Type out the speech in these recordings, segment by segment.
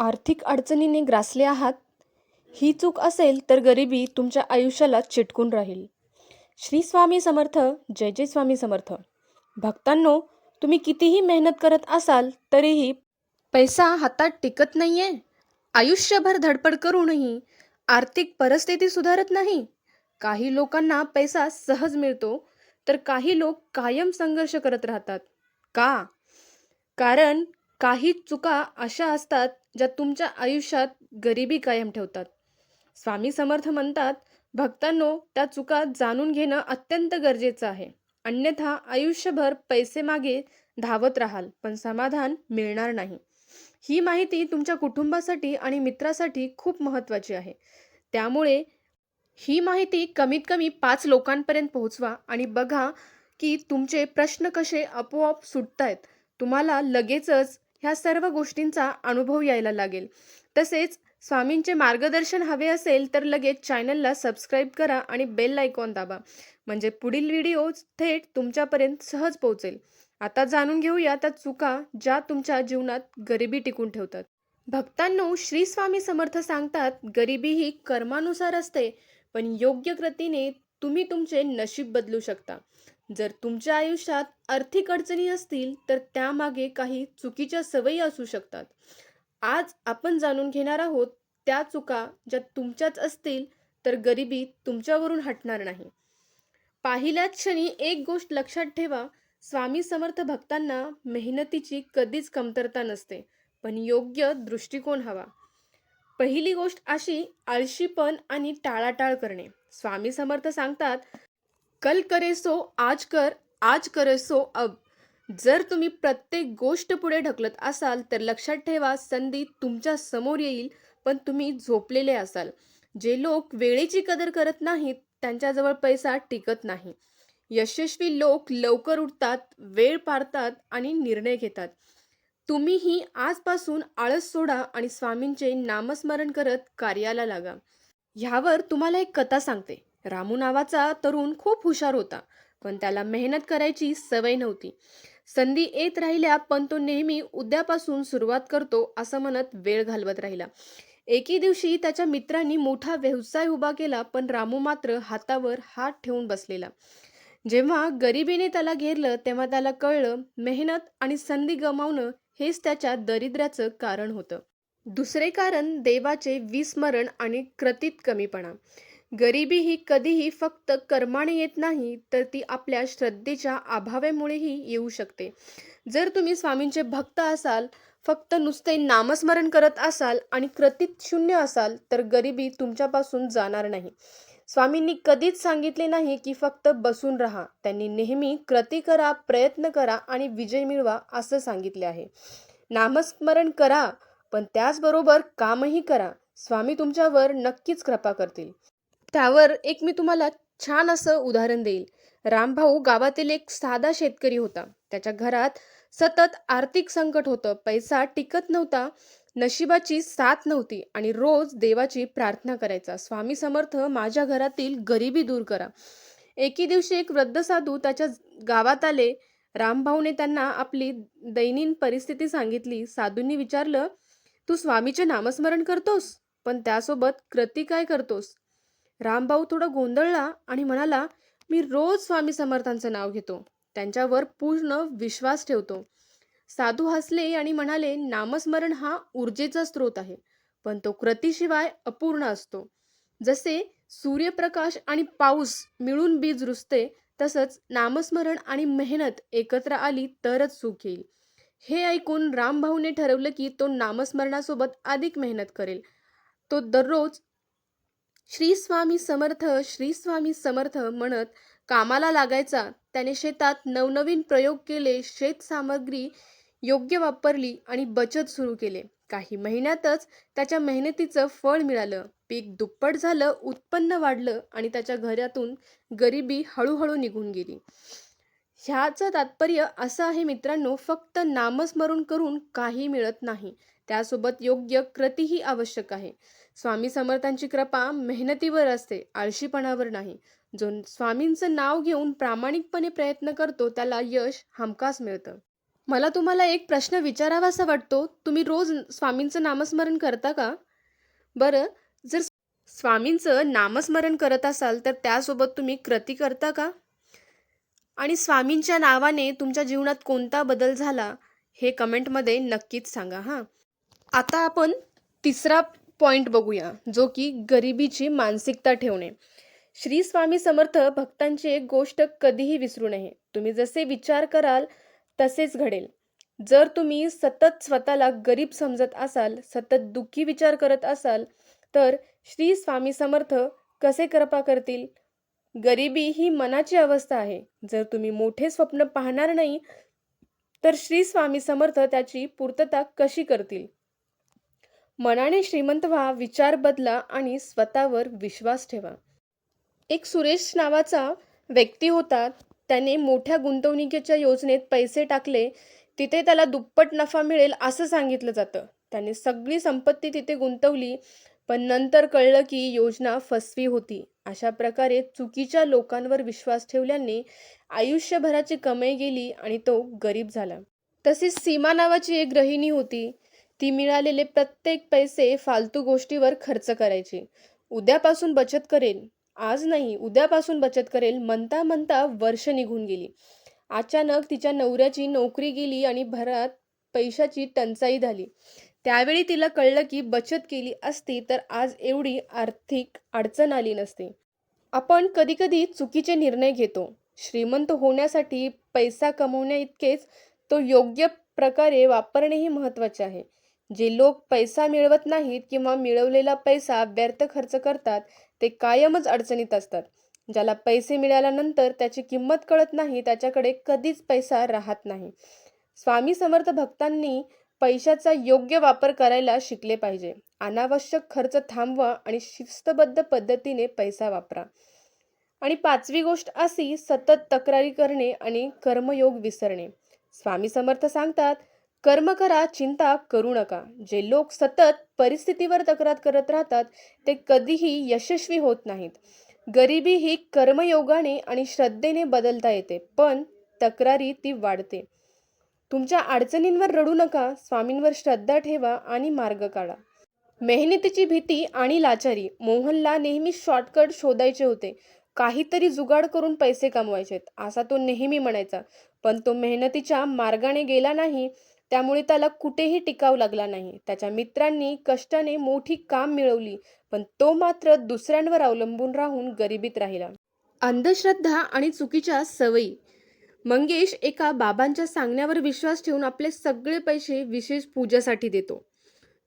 आर्थिक अडचणीने ग्रासले आहात ही चूक असेल तर गरिबी तुमच्या आयुष्याला चिटकून राहील. श्री स्वामी समर्थ जय जय स्वामी समर्थ. भक्तांनो तुम्ही कितीही मेहनत करत असाल तरीही पैसा हातात टिकत नाहीये. आयुष्यभर धडपड करूनही आर्थिक परिस्थिती सुधारत नाही. काही लोकांना पैसा सहज मिळतो तर काही लोक कायम संघर्ष करत राहतात. का? कारण काही चुका अशा असतात ज्या तुमच्या आयुष्यात गरिबी कायम ठेवतात. स्वामी समर्थ म्हणतात भक्तांनो त्या चुका जाणून घेणं अत्यंत गरजेचं आहे. अन्यथा आयुष्यभर पैसे मागे धावत राहाल पण समाधान मिळणार नाही. ही माहिती तुमच्या कुटुंबासाठी आणि मित्रासाठी खूप महत्त्वाची आहे. त्यामुळे ही माहिती कमीत कमी पाच लोकांपर्यंत पोहोचवा आणि बघा की तुमचे प्रश्न कसे आपोआप सुटत आहेत तुम्हाला लगेचच ह्या सर्व गोष्टींचा अनुभव यायला लागेल. तसेच स्वामींचे मार्गदर्शन हवे असेल तर लगेच चॅनलला सबस्क्राईब करा आणि बेल आयकॉन दाबा. म्हणजे पुढील व्हिडिओ थेट तुमच्यापर्यंत सहज पोहोचेल. आता जाणून घेऊया त्या चुका ज्या तुमच्या जीवनात गरिबी टिकून ठेवतात. भक्तांनो श्री स्वामी समर्थ सांगतात गरिबी ही कर्मानुसार असते पण योग्य कृतीने तुम्ही तुमचे नशीब बदलू शकता. जर तुमच्या आयुष्यात आर्थिक अडचणी असतील तर त्यामागे काही चुकीच्या सवयी असू शकतात. आज आपण जाणून घेणार आहोत त्या चुका ज्या तुमच्याच असतील तर गरिबी तुमच्यावरून हटणार नाही. पाहिल्याच क्षणी एक गोष्ट लक्षात ठेवा स्वामी समर्थ भक्तांना मेहनतीची कधीच कमतरता नसते पण योग्य दृष्टिकोन हवा. पहिली गोष्ट अशी आळशीपण आणि टाळाटाळ करणे. स्वामी समर्थ सांगतात कल करे सो आज कर आज करे सो अब. जर तुम्ही प्रत्येक गोष्ट पुढे ढकलत असाल तर लक्षात ठेवा संधी तुमच्यासमोर येईल पण तुम्ही झोपलेले असाल. जे लोक वेळेची कदर करत नाहीत त्यांच्याजवळ पैसा टिकत नाही. यशस्वी लोक लवकर उठतात वेळ पाळतात आणि निर्णय घेतात. तुम्हीही आजपासून आळस सोडा आणि स्वामींचे नामस्मरण करत कार्याला लागा. ह्यावर तुम्हाला एक कथा सांगते. रामू नावाचा तरुण खूप हुशार होता पण त्याला मेहनत करायची सवय नव्हती. संधी येत राहिल्या पण तो नेहमी उद्यापासून सुरुवात करतो असं म्हणत वेळ घालवत राहिला. एके दिवशी त्याच्या मित्रांनी मोठा व्यवसाय उभा केला पण रामू मात्र हातावर हात ठेवून बसलेला. जेव्हा गरिबीने त्याला घेरलं तेव्हा त्याला कळलं मेहनत आणि संधी गमावणं हेच त्याच्या दरिद्र्याचं कारण होतं. दुसरे कारण देवाचे विस्मरण आणि कृतीत कमीपणा. गरिबी ही कधीही फक्त कर्माने येत नाही तर ती आपल्या श्रद्धेच्या अभावामुळेही येऊ शकते. जर तुम्ही स्वामींचे भक्त असाल फक्त नुसते नामस्मरण करत असाल आणि कृतीत शून्य असाल तर गरिबी तुमच्यापासून जाणार नाही. स्वामींनी कधीच सांगितले नाही की फक्त बसून राहा. त्यांनी नेहमी कृती करा प्रयत्न करा आणि विजय मिळवा असं सांगितले आहे. नामस्मरण करा पण त्याचबरोबर कामही करा. स्वामी तुमच्यावर नक्कीच कृपा करतील. त्यावर एक मी तुम्हाला छान असं उदाहरण देईल. रामभाऊ गावातील एक साधा शेतकरी होता. त्याच्या घरात सतत आर्थिक संकट होतं. पैसा टिकत नव्हता. नशिबाची साथ नव्हती आणि रोज देवाची प्रार्थना करायचा. स्वामी समर्थ माझ्या घरातील गरिबी दूर करा. एके दिवशी एक वृद्ध साधू त्याच्या गावात आले. रामभाऊने त्यांना आपली दैनीन परिस्थिती सांगितली. साधूंनी विचारलं तू स्वामीचे नामस्मरण करतोस? पण त्यासोबत कृती काय करतोस? रामभाऊ थोडा गोंधळला आणि म्हणाला मी रोज स्वामी समर्थांचं नाव घेतो. त्यांच्यावर पूर्ण विश्वास ठेवतो. साधू हसले आणि म्हणाले नामस्मरण हा ऊर्जेचा स्रोत आहे पण तो कृतीशिवाय अपूर्ण असतो. जसे सूर्यप्रकाश आणि पाऊस मिळून बीज रुजते तसंच नामस्मरण आणि मेहनत एकत्र आली तरच सुख येईल. हे ऐकून रामभाऊने ठरवलं की तो नामस्मरणासोबत अधिक मेहनत करेल. तो दररोज श्री स्वामी समर्थ श्री स्वामी समर्थ म्हणत कामाला लागायचा. त्याने शेतात नवनवीन प्रयोग केले शेत सामग्री योग्य वापरली आणि बचत सुरू केले. काही महिन्यातच त्याच्या मेहनतीचं फळ मिळालं. पीक दुप्पट झालं उत्पन्न वाढलं आणि त्याच्या घरातून गरिबी हळूहळू निघून गेली. ह्याचं तात्पर्य असं आहे मित्रांनो फक्त नामस्मरण करून काही मिळत नाही. त्यासोबत योग्य कृतीही आवश्यक आहे. स्वामी समर्थांची कृपा मेहनतीवर असते आळशीपणावर नाही. जो स्वामींचं नाव घेऊन प्रामाणिकपणे प्रयत्न करतो त्याला यश हमखास मिळतं. मला तुम्हाला एक प्रश्न विचारावासा वाटतो तुम्ही रोज स्वामींचं नामस्मरण करता का? बरं जर स्वामींचं नामस्मरण करत असाल तर त्यासोबत तुम्ही कृती करता का? आणि स्वामींच्या नावाने तुमच्या जीवनात कोणता बदल झाला हे कमेंटमध्ये नक्कीच सांगा हां. आता आपण तिसरा पॉईंट बघूया जो की गरिबीची मानसिकता ठेवणे. श्री स्वामी समर्थ भक्तांची एक गोष्ट कधीही विसरू नये. तुम्ही जसे विचार कराल तसेच घडेल. जर तुम्ही सतत स्वतःला गरीब समजत असाल सतत दुःखी विचार करत असाल तर श्री स्वामी समर्थ कसे कृपा करतील? गरिबी ही मनाची अवस्था आहे. जर तुम्ही मोठे स्वप्न पाहणार नाही तर श्री स्वामी समर्थ त्याची पूर्तता कशी करतील? मनाने श्रीमंत व्हा विचार बदला आणि स्वतःवर विश्वास ठेवा. एक सुरेश नावाचा व्यक्ती होता. त्याने मोठ्या गुंतवणुकीच्या योजनेत पैसे टाकले. तिथे त्याला दुप्पट नफा मिळेल असं सांगितलं जातं. त्याने सगळी संपत्ती तिथे गुंतवली. पण नंतर कळलं की योजना फसवी होती. अशा प्रकारे चुकीच्या लोकांवर विश्वास ठेवल्याने आयुष्यभराची कमाई गेली आणि तो गरीब झाला. तसेच सीमा नावाची एक गृहिणी होती. ती मिळालेले प्रत्येक पैसे फालतू गोष्टीवर खर्च करायची. उद्यापासून बचत करेल. आज नाही उद्यापासून बचत करेल म्हणता म्हणता वर्ष निघून गेली. अचानक तिच्या नवऱ्याची नोकरी गेली आणि भरात पैशाची टंचाई झाली. त्यावेळी तिला कळलं की बचत केली असती तर आज एवढी आर्थिक अडचण आली नसती. आपण कधीकधी चुकीचे निर्णय घेतो. श्रीमंत होण्यासाठी पैसा कमवण्या इतकेच तो योग्य प्रकारे वापरणेही महत्त्वाचे आहे. जे लोक पैसा मिळवत नाहीत किंवा मिळवलेला पैसा व्यर्थ खर्च करतात ते कायमच अडचणीत असतात. ज्याला पैसे मिळाल्यानंतर त्याची किंमत कळत नाही त्याच्याकडे कधीच पैसा राहत नाही. स्वामी समर्थ भक्तांनी पैशाचा योग्य वापर करायला शिकले पाहिजे. अनावश्यक खर्च थांबवा आणि शिस्तबद्ध पद्धतीने पैसा वापरा. आणि पाचवी गोष्ट अशी सतत तक्रारी करणे आणि कर्मयोग विसरणे. स्वामी समर्थ सांगतात कर्म करा चिंता करू नका. जे लोक सतत परिस्थितीवर तक्रार करत राहतात ते कधीही यशस्वी होत नाहीत. गरिबी ही कर्मयोगाने आणि श्रद्धेने बदलता येते पण तक्रारी ती वाढते. तुमच्या अडचणींवर रडू नका स्वामींवर श्रद्धा ठेवा आणि मार्ग काढा. मेहनतीची भीती आणि लाचारी मोहनला नेहमी शॉर्टकट शोधायचे होते. काहीतरी जुगाड करून पैसे कमवायचेत असा तो नेहमी म्हणायचा. पण तो मेहनतीच्या मार्गाने गेला नाही त्यामुळे त्याला कुठेही टिकाव लागला नाही. त्याच्या मित्रांनी कष्टाने मोठी काम मिळवली पण तो मात्र दुसऱ्यांवर अवलंबून राहून गरिबीत राहिला. अंधश्रद्धा आणि चुकीच्या सवयी मंगेश एका बाबांच्या सांगण्यावर विश्वास ठेवून आपले सगळे पैसे विशेष पूजेसाठी देतो.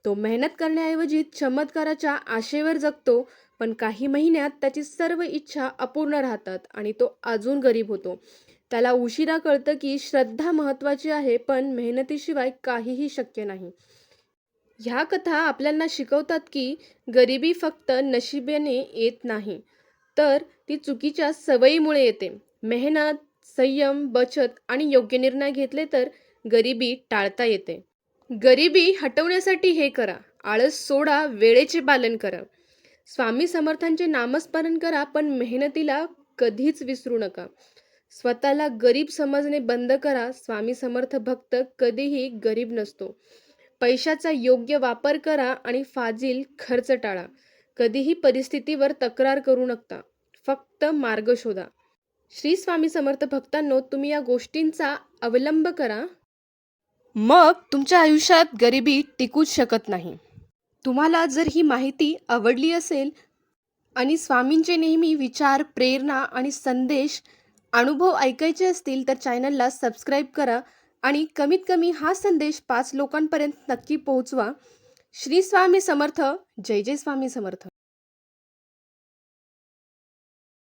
तो मेहनत करण्याऐवजी चमत्काराच्या आशेवर जगतो पण काही महिन्यात त्याची सर्व इच्छा अपूर्ण राहतात आणि तो अजून गरीब होतो. त्याला उशिरा कळतं की श्रद्धा महत्त्वाची आहे पण मेहनतीशिवाय काहीही शक्य नाही. ह्या कथा आपल्याला शिकवतात की गरिबी फक्त नशिबेने येत नाही तर ती चुकीच्या सवयीमुळे येते. मेहनत संयम बचत आणि योग्य निर्णय घेतले तर गरिबी टाळता येते. गरिबी हटवण्यासाठी हे करा. आळस सोडा वेळेचे पालन करा. स्वामी समर्थांचे नामस्मरण करा पण मेहनतीला कधीच विसरू नका. स्वतःला गरीब समजणे बंद करा. स्वामी समर्थ भक्त कधीही गरीब नसतो. पैशाचा योग्य वापर करा आणि फाजील खर्च टाळा. कधीही परिस्थितीवर तक्रार करू नका. फक्त मार्ग शोधा. श्री स्वामी समर्थ भक्तांनो तुम्ही या गोष्टींचा अवलंब करा. मग तुमच्या आयुष्यात गरिबी टिकूच शकत नाही. तुम्हाला जर ही माहिती आवडली असेल आणि स्वामींचे नेहमी विचार प्रेरणा आणि संदेश अनुभव ऐकायचे असतील तर चॅनलला सबस्क्राईब करा आणि कमीत कमी हा संदेश पाच लोकांपर्यंत नक्की पोहोचवा. श्री स्वामी समर्थ जय जय स्वामी समर्थ.